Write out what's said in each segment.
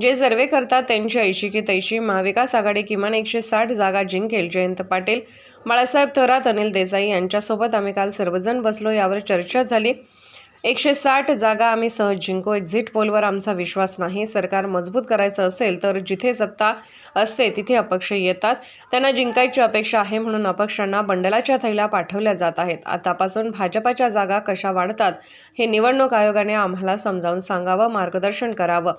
जे सर्वे करतात त्यांची ऐशी की तैशी महाविकास आघाडी किमान एकशे साठ जागा जिंकेल. जयंत पाटील बाळासाहेब थोरात अनिल देसाई यांच्यासोबत आम्ही काल सर्वजण बसलो. यावर चर्चा झाली. एकशे साठ जागा आम्ही सहज जिंकू. एक्झिट पोलवर आमचा विश्वास नाही. सरकार मजबूत करायचं असेल तर जिथे सत्ता असते तिथे अपक्ष येतात. त्यांना जिंकायची अपेक्षा आहे म्हणून अपक्षांना बंडलाच्या थैला पाठवल्या जात आहेत. आतापासून भाजपाच्या जागा कशा वाढतात हे निवडणूक आयोगाने आम्हाला समजावून सांगावं मार्गदर्शन करावं.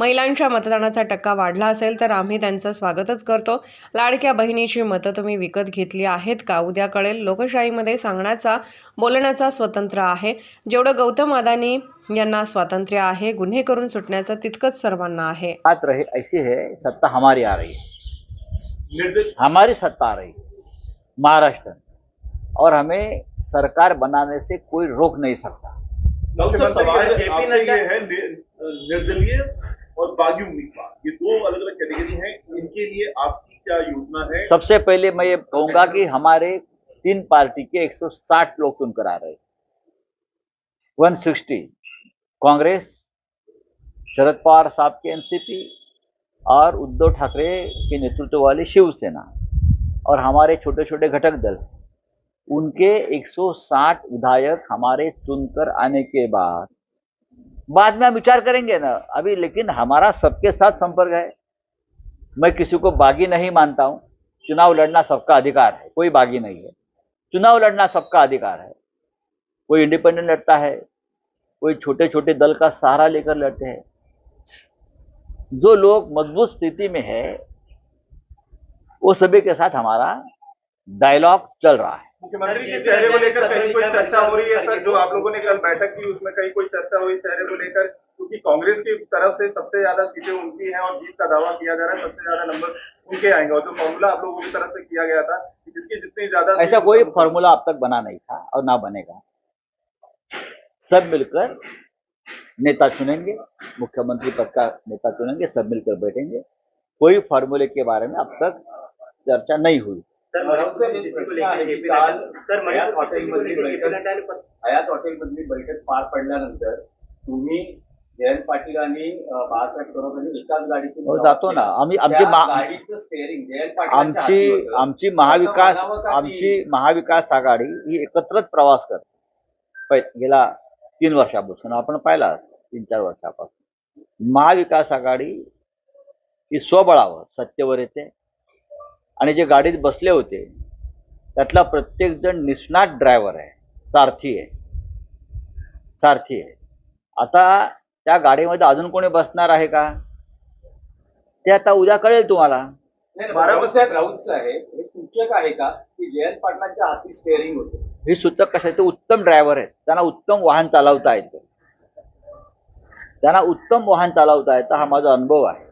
महिलांच्या मतदानाचा टक्का वाढला असेल तर आम्ही त्यांचं स्वागतच करतो. लाडक्या बहिणीची मतं तुम्ही विकत घेतली आहेत का? उद्या कळेल लोकशाहीमध्ये सांगण्याचा बोलण्याचा स्वतंत्र आहे. जेवढं गौतम अदानी यांना स्वातंत्र्य आहे गुन्हे करून सुटण्याचं तितकंच सर्वांना आहे. बात रहे ऐसी है सत्ता हमारी आ रही है। हमारी सत्ता आ रही है महाराष्ट्र। और हमें सरकार बनाने से कोई रोक नहीं सकता। डॉक्टर सवाल ये है निर्दलीय और बागी उम्मीदवार। ये दो अलग अलग कैटेगरी हैं। इनके लिए आपकी क्या योजना है? सबसे पहले मैं ये कहूँगा कि हमारे तीन पार्टी के 160 लोग चुनकर आ रहे हैं। 160 कांग्रेस, शरद पवार साहब के एनसीपी और उद्धव ठाकरे के नेतृत्व वाली शिवसेना और हमारे छोटे छोटे घटक दल। उनके 160 विधायक हमारे चुनकर आने के बाद बाद में हम विचार करेंगे ना। अभी लेकिन हमारा सबके साथ संपर्क है। मैं किसी को बागी नहीं मानता हूँ। चुनाव लड़ना सबका अधिकार है, कोई बागी नहीं है। चुनाव लड़ना सबका अधिकार है। कोई इंडिपेंडेंट लड़ता है कोई छोटे छोटे दल का सहारा लेकर लड़ते हैं। जो लोग मज़बूत स्थिति में है वो सभी के साथ हमारा डायलॉग चल रहा है। मुख्यमंत्री के चेहरे को लेकर कहीं कोई चर्चा हो रही है सर? जो आप लोगों ने कल बैठक की उसमें कहीं कोई चर्चा हुई चेहरे को लेकर? क्योंकि कांग्रेस की तरफ़ से सबसे ज़्यादा सीटें उनकी हैं और जीत का दावा किया जा रहा है सबसे ज़्यादा नंबर उनके आएँगे। और जो फॉर्मूला आप लोगों की तरफ़ से किया गया था जिसकी जितनी ज़्यादा ऐसा कोई फॉर्मूला अब तक बना नहीं था और ना बनेगा। सब मिलकर नेता चुनेंगे मुख्यमंत्री पद का नेता चुनेंगे सब मिलकर बैठेंगे। कोई फॉर्मूले के बारे में अब तक चर्चा नहीं हुई। हयात हॉटेलमधली बैठक पार पडल्यानंतर तुम्ही जयंत पाटील आणि बाळासाहेब थोरात यांनी एकाच गाडीतून जातो ना. आम्ही आमची गाडीचं स्टेअरिंग जयंत पाटील आमची आमची महाविकास आमची महाविकास आघाडी ही एकत्रच प्रवास करते. गेल्या तीन वर्षापासून आपण पाहिला तीन चार वर्षापासून. महाविकास आघाडी ही स्वबळावर सत्तेवर येते. आणि जे गाडीत बसले होते त्यातला प्रत्येक जण निष्णात ड्रायव्हर आहे सारथी आहे. सारथी आहे. आता त्या गाडीमध्ये अजून कोणी बसणार आहे का? ते आता उद्या कळेल तुम्हाला. राऊतचं आहे हे सूचक आहे का की जयंत पाटलांच्या हाती स्टेअरिंग होते? हे सूचक कसे ते उत्तम ड्रायव्हर आहेत. त्यांना उत्तम वाहन चालवता येतं. त्यांना उत्तम वाहन चालवता येतं हा माझा अनुभव आहे.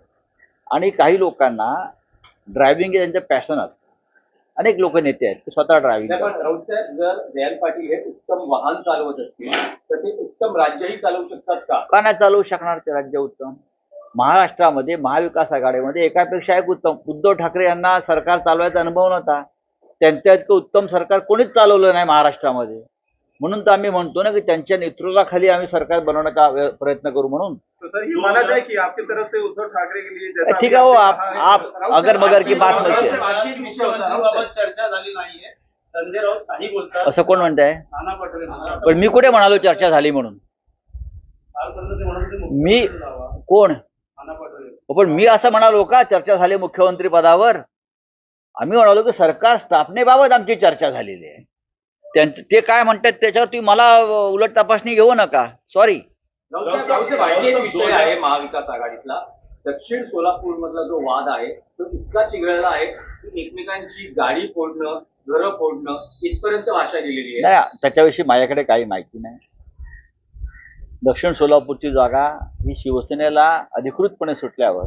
आणि काही लोकांना ड्रायव्हिंग हे त्यांचं पॅशन असतं. अनेक लोक नेते आहेत ते स्वतः ड्रायव्हिंग जर जयंत पाटील हे उत्तम वाहन चालवत असतील तर ते उत्तम राज्यही चालवू शकतात का? का नाही चालवू शकणार ते राज्य उत्तम? महाराष्ट्रामध्ये महाविकास आघाडीमध्ये एकापेक्षा एक उत्तम. उद्धव ठाकरे यांना सरकार चालवायचा अनुभव नव्हता. त्यांच्या इतकं उत्तम सरकार कोणीच चालवलं नाही महाराष्ट्रामध्ये. म्हणून तर आम्ही म्हणतो ना की त्यांच्या नेतृत्वाखाली आम्ही सरकार बनवण्याचा प्रयत्न करू म्हणून. तो सर ये माना जाए कि आपकी तरफ से उद्धव ठाकरे के लिए जैसा ठीक है वो आप आप अगर मगर की बात बोलतात. असं कोण म्हणताय. पण मी कुठे म्हणालो चर्चा झाली म्हणून? म्हणत मी. कोण? पटोले. पण मी असं म्हणालो का चर्चा झाली मुख्यमंत्री पदावर? आम्ही म्हणालो की सरकार स्थापनेबाबत आमची चर्चा झालेली आहे. त्यांचं ते काय म्हणतात त्याच्यावर तुम्ही मला उलट तपासणी घेऊ नका. सॉरी विषय आहे महाविकास आघाडीतला. दक्षिण सोलापूर मधला जो वाद आहे तो इतका चिघळला आहे की एकमेकांची गाडी फोडणं घरं फोडणं इथपर्यंत भाषा गेलेली आहे. त्याच्याविषयी माझ्याकडे काही माहिती नाही. दक्षिण सोलापूरची जागा ही शिवसेनेला अधिकृतपणे सुटल्यावर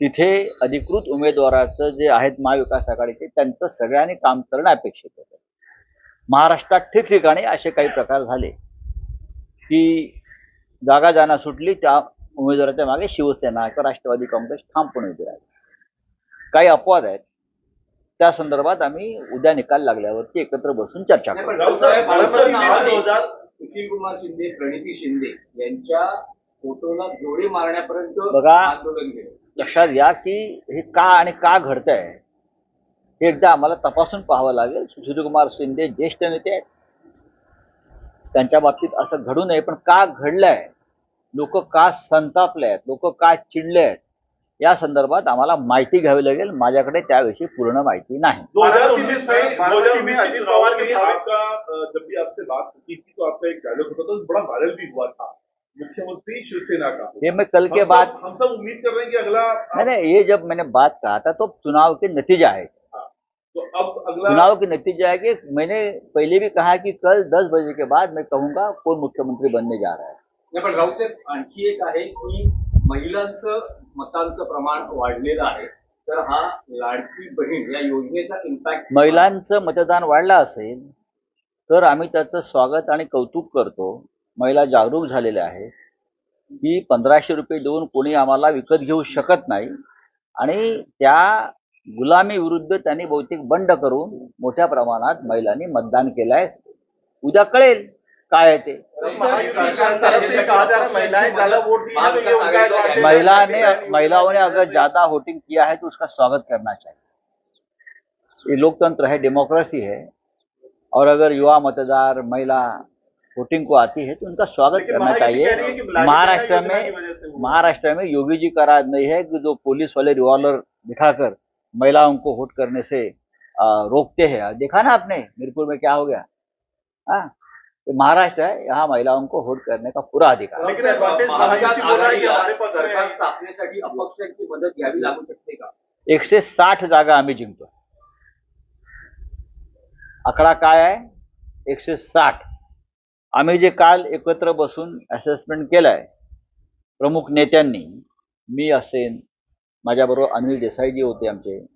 तिथे अधिकृत उमेदवाराचं जे आहेत महाविकास आघाडीचे त्यांचं सगळ्यांनी काम करणं अपेक्षित होतं. महाराष्ट्रात ठिकठिकाणी असे काही प्रकार झाले की जागा ज्यांना सुटली त्या उमेदवाराच्या मागे शिवसेना किंवा राष्ट्रवादी काँग्रेस ठामपणे उभी राहिली. काही अपवाद आहेत. त्या संदर्भात आम्ही उद्या निकाल लागल्यावरती एकत्र बसून चर्चा करू. सुशील कुमार शिंदे प्रणिती शिंदे यांच्या फोटोला जोडी मारण्यापर्यंत बघा. आंदोलन लक्षात घ्या की हे का आणि का घडतंय? हे एकदा आम्हाला तपासून पाहावं लागेल. सुशीलकुमार शिंदे ज्येष्ठ नेते आहेत. त्यांच्या बाबतीत असं घडू नये पण का घडलंय? लोक का संतापले आहेत? लोक का चिडले आहेत? या संदर्भात आम्हाला माहिती घ्यावी लागेल. माझ्याकडे त्याविषयी पूर्ण माहिती नाही. 2019 में 2019 में अजित पवार के भावे आपका अ, जब भी आपसे बात होती थी तो आपका एक डायलॉग होता था तो बड़ा वायरल भी हुआ था। मुख्यमंत्री शिवसेना का? ये मैं कल के बाद हम सब उम्मीद कर रहे हैं कि अगला नहीं ये जब मैंने बात कहा था तो चुनाव के नतीजा है। तो अब अगला चुनाव के नतीजा है कि मैंने पहले भी कहा कि कल 10 बजे के बाद मैं कहूंगा कौन मुख्यमंत्री बनने जा रहा है। पण राऊत साहेब आणखी एक आहे की महिलांचं मतांचं प्रमाण वाढलेलं आहे. तर हा लाडकी बहीण या योजनेचा इम्पॅक्ट महिलांचं मतदान वाढलं असेल तर आम्ही त्याचं स्वागत आणि कौतुक करतो. महिला जागरूक झालेल्या आहेत की पंधराशे रुपये देऊन कोणी आम्हाला विकत घेऊ शकत नाही. आणि त्या गुलामी विरुद्ध त्यांनी बहुतेक बंड करून मोठ्या प्रमाणात महिलांनी मतदान केलं आहे उद्या कळेल काय ते. महिला ने महिलाओं ने अगर ज्यादा वोटिंग किया है तो उसका स्वागत करना चाहिए. ये लोकतंत्र है डेमोक्रेसी है. और अगर युवा मतदार महिला वोटिंग को आती है तो उनका स्वागत करना है चाहिए महाराष्ट्र में से। महाराष्ट्र में योगी जी का राज नहीं है कि जो पुलिस वाले रिवॉल्वर दिखाकर महिलाओं को वोट करने से रोकते हैं। देखा ना आपने मिरपुर में क्या हो गया? हाँ तो महाराष्ट्र है यहाँ महिलाओं को वोट करने का पूरा अधिकार। है। लेकिन advantage महाविकास महायुति बोल रहा है कि आघाडीला हमारे पास सरकार है। स्थापनेसाठी अपक्षांची मदत घ्यावी लागू शकते का। एकशे साठ जागा आम्ही जिंकतो। आकडा काय आहे? एकशे साठ। आम्ही जे काल एकत्र बसून असेसमेंट केलाय प्रमुख नेत्यांनी मी असेन माझ्याबरोबर अनिल देसाईजी होते आमचे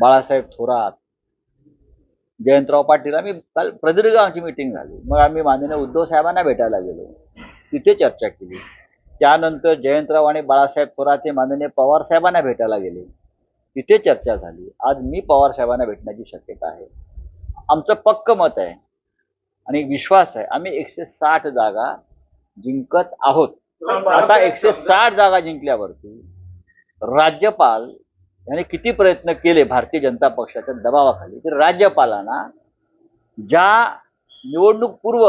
बाळासाहेब थोरात जयंतराव पाटील आम्ही काल प्रदीर्घ आमची मिटिंग झाली. मग आम्ही माननीय उद्धव साहेबांना भेटायला गेलो. तिथे चर्चा केली. त्यानंतर जयंतराव आणि बाळासाहेब थोरात हे माननीय पवार साहेबांना भेटायला गेले. तिथे चर्चा झाली. आज मी पवार साहेबांना भेटण्याची शक्यता आहे. आमचं पक्क मत आहे. आणि विश्वास आहे आम्ही एकशे साठ जागा जिंकत आहोत. आता एकशे साठ जागा जिंकल्यावरती राज्यपाल यांनी किती प्रयत्न केले भारतीय जनता पक्षाच्या दबावाखाली तर राज्यपालांना ज्या निवडणूक पूर्व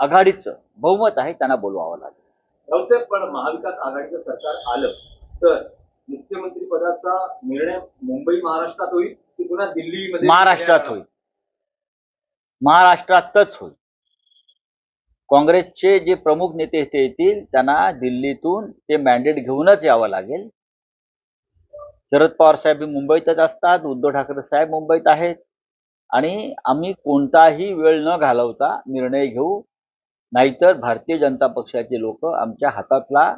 आघाडीचं बहुमत आहे त्यांना बोलवावं लागेल. पण महाविकास आघाडीचं सरकार आलं तर मुख्यमंत्री पदाचा निर्णय मुंबई महाराष्ट्रात होईल की पुन्हा दिल्लीमध्ये? महाराष्ट्रात होईल. महाराष्ट्रातच होईल. काँग्रेसचे जे प्रमुख नेते ते येतील त्यांना दिल्लीतून ते मॅन्डेट घेऊनच यावं लागेल. शरद पवार साहेब मुंबईतच असतात उद्धव ठाकरे साहेब मुंबईत आहेत. आणि आम्ही कोणताही वेळ न घालवता निर्णय घेऊ नाहीतर भारतीय जनता पक्षाचे लोक आमच्या हातातला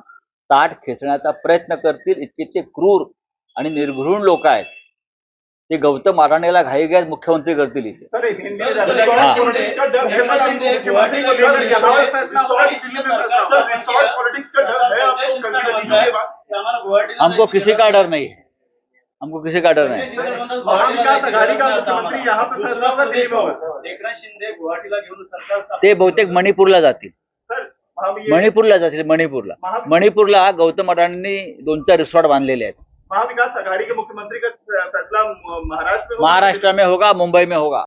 ताट खेचण्याचा प्रयत्न करतील इतके ते क्रूर आणि निर्घृण लोक आहेत. ते गौतम अडाणीला घाईघाईत मुख्यमंत्री करतील इथे हाँ। है है हमको किसी का डर नहीं है हमको किसी का डर नहीं है ते बहुतेक मणिपूरला जातील मणिपूरला जातील मणिपूरला मणिपूरला गौतम अडाणींनी दोन चार रिसॉर्ट बांधलेले आहेत महाविकास आघाड़ी के मुख्यमंत्री का फैसला महाराष्ट्र में महाराष्ट्र में होगा मुंबई में होगा।